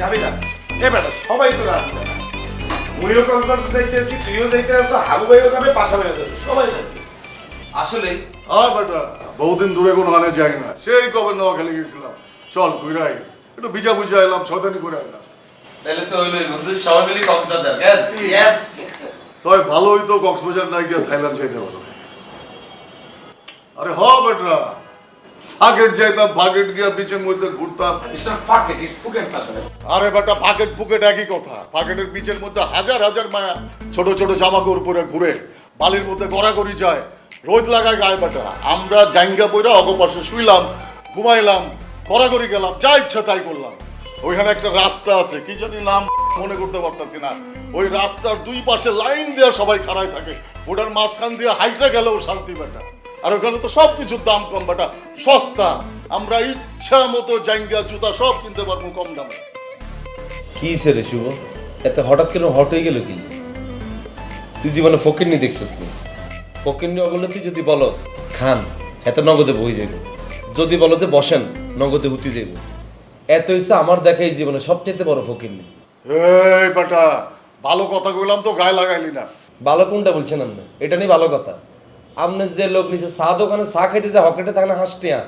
খাবি না এ বেটা সবাই তো রাজি মুইও কক্সবাজার যাইতেছি তুইও যাইতে আসো হাবু ভাইও যাবে পাশাপাশি যাবে সবাই যাচ্ছে। আসলে হ্যাঁ বেটা বহুদিন দূরে কোনো হানে যাই না। সেই কবে নোয়াখালী গেছিলাম চল ঘুরাই। একটু ভিজা বুঝা এলাম সদানি করে এলাম তাহলে তো হইল বন্ধু সবাই মিলে কক্সবাজার। ইয়েস ইয়েস তবে ভালো হইতো কক্সবাজার না গিয়ে থাইল্যান্ড যাইতে পারো আরে হ বেটা। ফাগেট যাইতাম ফাগেট গিয়া বিচের মধ্যে ঘুরতাম। ফুকেট আরে বেটা ফাগেট ফুকেট একই কথা। ফাগেটের বিচের মধ্যে হাজার হাজার মায়া ছোট ছোট জামা কাপড় পরে ঘুরে বালির মধ্যে গড়াগড়ি যায়। রোদ লাগায় গায়ে বেটা। আমরা জাঙ্গা পইরা অগপাশে শুইলাম ঘুমাইলাম গড়াগড়ি গেলাম যা ইচ্ছা তাই করলাম। ওইখানে একটা রাস্তা আছে কি জানি নাম মনে করতে পারতাছি না। ওই রাস্তার দুই পাশে লাইন দেওয়া সবাই খাড়ায় থাকে। ওটার মাঝখান দিয়ে হাইটে গেলেও শান্তি বেটা। আর ওখানে তো সব কিছুর দাম কম বাটা। সস্তা। আমরা ইচ্ছা মতো জাঙ্গা জুতা সব কিনতে পারব কম দামে। কি রে শুভ? এত হঠাৎ করে হট হয়ে গেল কি? তুই জীবনে ফকিরনি দেখছিস নি? ফকিরনি অগলে তুই যদি বলস খান এত নগদে বই যাইব। যদি বলো যে বসেন নগদে হুতি যাইব। এত হচ্ছে আমার দেখা এই জীবনে সবচেয়ে বড় ফকিরনি এই বেটা ভালো কথা কইলাম তো গায়ে লাগাইলি না। ভালো কোনটা বলছেন আপনি? এটা নিয়ে ভালো কথা। আপনি যে লোক নিচে চা দোকানে চা খাইতে যে হকেটে থাকে না হাসটিয়া।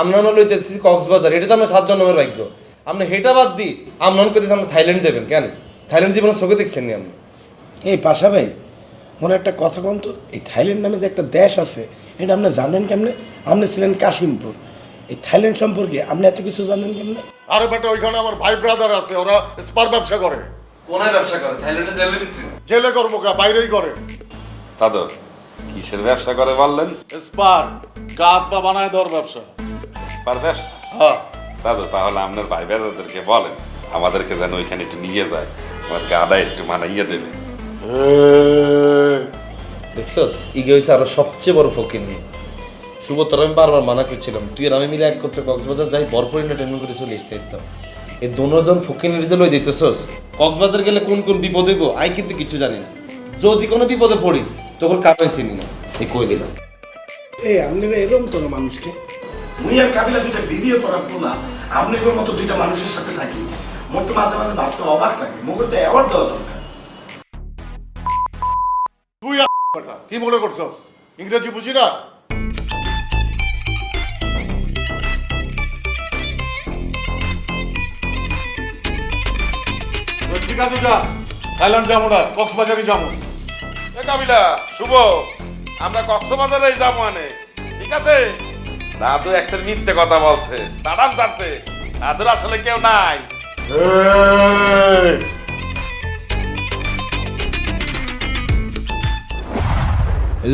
আমরা লইতেছি কক্সবাজার এটা তো আমরা সাত জন্মের ভাগ্য। আপনি হেটা বাদ দিই আমরা কইতেছি আপনি থাইল্যান্ড যাবেন কেন? থাইল্যান্ড জীবনে চোখে দেখছেন নি আপনি? এই পাশা ভাই মনে একটা কথা কন তো এই থাইল্যান্ড নামে যে একটা দেশ আছে এটা আপনি জানেন কেমনে? আপনি ছিলেন কাশিমপুর। এই থাইল্যান্ড সম্পর্কে আপনি এত কিছু জানেন কেমনে? আরে বেটা ওইখানে আমার ভাই ব্রাদার আছে ওরা স্পার ব্যবসা করে। কোনায় ব্যবসা করে? থাইল্যান্ডে জেলের ভিতরে? জেলে করব কা বাইরেই করে। দাদু কিসের ব্যবসা করে বললেন? স্পার কাঠ বা বানায় দেওয়ার ব্যবসা। পার ব্যবসা? হ্যাঁ। দাদু তাহলে আপনার ভাই বেদাদেরকে বলেন আমাদেরকে যেন ওইখানে একটু নিয়ে যায় আমার গাডা একটু মানাইয়ে দেবে। দেখছস ইগে হয়েছে আরও সবচেয়ে বড় ফকির নি। শুভ তোর আমি বারবার মানা করছিলাম তুই আর আমি মিলে একত্রে কক্সবাজার যাই বরপুর এন্টারটেনমেন্ট করে চলে আসতে দিতাম এই দোনোজন ফকির নিতে লই যেতেছস কক্সবাজার গেলে কোন কোন বিপদ হইব আমি কিন্তু কিছু জানি না। যদি কোনো বিপদে পড়ি তখন কারণে চিনি না। এই কই দিলাম এই আপনারা এরকম তো না মানুষকে। মুই আর কাবিলা দুইটা ভিডিও করার না আপনাদের মতো দুইটা মানুষের সাথে থাকি। মোর তো মাঝে মাঝে ভাবতে অবাক লাগে। মুখের তো অ্যাওয়ার্ড দেওয়া দরকার। তুই কি মনে করছস? ইংরেজি বুঝি না? ঠিক আছে যা থাইল্যান্ড যাব না কক্সবাজারই যাব। কাবিলা, শুভ। আমরা কক্সবাজারে ঠিক আছে? দাদু মিথ্যে কথা বলছে। দাদুর আসলে কেউ নাই।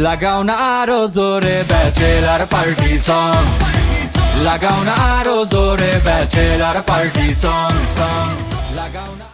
লাগাও না আরও জোরে ব্যাচেলার পার্টি সং লাগাও না আরও জোরে ব্যাচেলার পার্টি সং সং লাগাও না